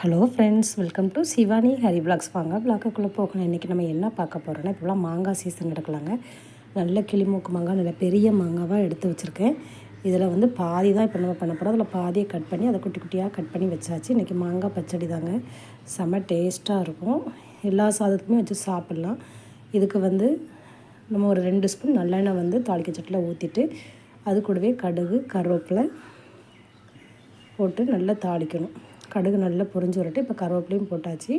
Hello friends welcome to Shivani Hari blogs வாங்க பிளாக்குள்ளே போகணும் இன்றைக்கி நம்ம என்ன பார்க்க போகிறோன்னா இப்போலாம் மாங்காய் சீசன் எடுக்கலாங்க நல்ல கிளிமூக்கு மாங்காய் நல்ல பெரிய மாங்காவாக எடுத்து வச்சுருக்கேன். இதில் வந்து பாதி தான் இப்போ நம்ம பண்ண போகிறோம் அதில் பாதியை கட் பண்ணி அதை குட்டி குட்டியாக கட் பண்ணி வச்சாச்சு. இன்றைக்கி மாங்காய் பச்சடி தாங்க. செம்ம டேஸ்ட்டாக இருக்கும். எல்லா சாதத்துக்குமே வச்சு சாப்பிட்லாம். இதுக்கு வந்து நம்ம ஒரு ரெண்டு ஸ்பூன் நல்லெண்ணெய் வந்து தாளிக்க சட்டில் ஊற்றிட்டு அது கூடவே கடுகு கருவேப்பிலை போட்டு நல்லா தாளிக்கணும். கடுகு நல்லா பொரிஞ்சு வரட்டு இப்போ கருவேப்பிலையும் போட்டாச்சு.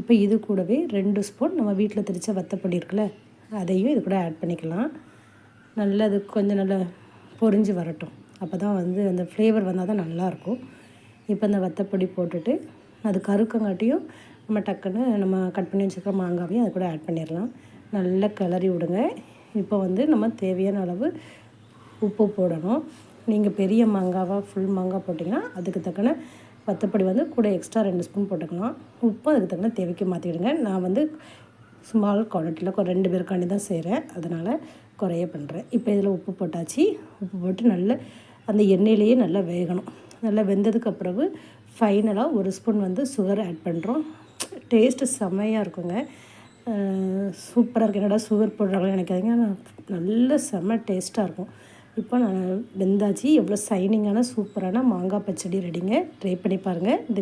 இப்போ இது கூடவே ரெண்டு ஸ்பூன் நம்ம வீட்டில் திரிச்ச வத்தப்பொடி இருக்குல்ல அதையும் இது கூட ஆட் பண்ணிக்கலாம். நல்லா அது கொஞ்சம் நல்லா பொரிஞ்சு வரட்டும். அப்போ தான் வந்து அந்த ஃப்ளேவர் வந்தால் தான் நல்லாயிருக்கும் இப்போ அந்த வத்தப்பொடி போட்டுட்டு அது கருக்கங்காட்டியும் நம்ம டக்குன்னு நம்ம கட் பண்ணி வச்சுருக்க மாங்காவையும் அது கூட ஆட் பண்ணிடலாம் நல்லா கிளறி விடுங்க. இப்போ வந்து நம்ம தேவையான அளவு உப்பு போடணும். நீங்கள் பெரிய மாங்காவாக ஃபுல் மாங்காய் போட்டிங்கன்னா அதுக்கு தக்கன வத்தப்பொடி வந்து கூட எக்ஸ்ட்ரா ரெண்டு ஸ்பூன் போட்டுக்கலாம். உப்பு அதுக்கு தகுந்த தேவைக்கு மாற்றிடுங்க நான் வந்து ஸ்மால் குவான்டிட்டியில் ரெண்டு பேருக்காண்டி தான் செய்கிறேன் அதனால் குறைய பண்ணுறேன் இப்போ இதில் உப்பு போட்டாச்சு. உப்பு போட்டு நல்ல அந்த எண்ணெயிலேயே நல்லா வேகணும். நல்லா வெந்ததுக்கு பிறகு ஃபைனலாக ஒரு ஸ்பூன் வந்து சுகர் ஆட் பண்ணுறோம் டேஸ்ட்டு செம்மையாக இருக்குங்க. சூப்பராக இருக்குது என்னடா சுகர் போடுறாங்களே நினைக்காதீங்க. ஆனால் நல்ல செம்ம டேஸ்ட்டாக இருக்கும். இப்போ நான் வெந்தாச்சு. எவ்வளோ சைனிங்கான சூப்பரான மாங்காய் பச்சடி ரெடிங்க. ட்ரை பண்ணி பாருங்கள் இந்த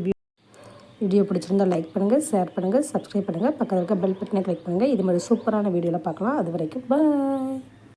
வீடியோ பிடிச்சிருந்தால் லைக் பண்ணுங்கள் ஷேர் பண்ணுங்கள் சப்ஸ்கிரைப் பண்ணுங்கள் பக்கத்தில் இருக்க பெல் பட்டனை கிளிக் பண்ணுங்கள் இது மாதிரி சூப்பரான வீடியோவில் பார்க்கலாம். அது வரைக்கும் பாய்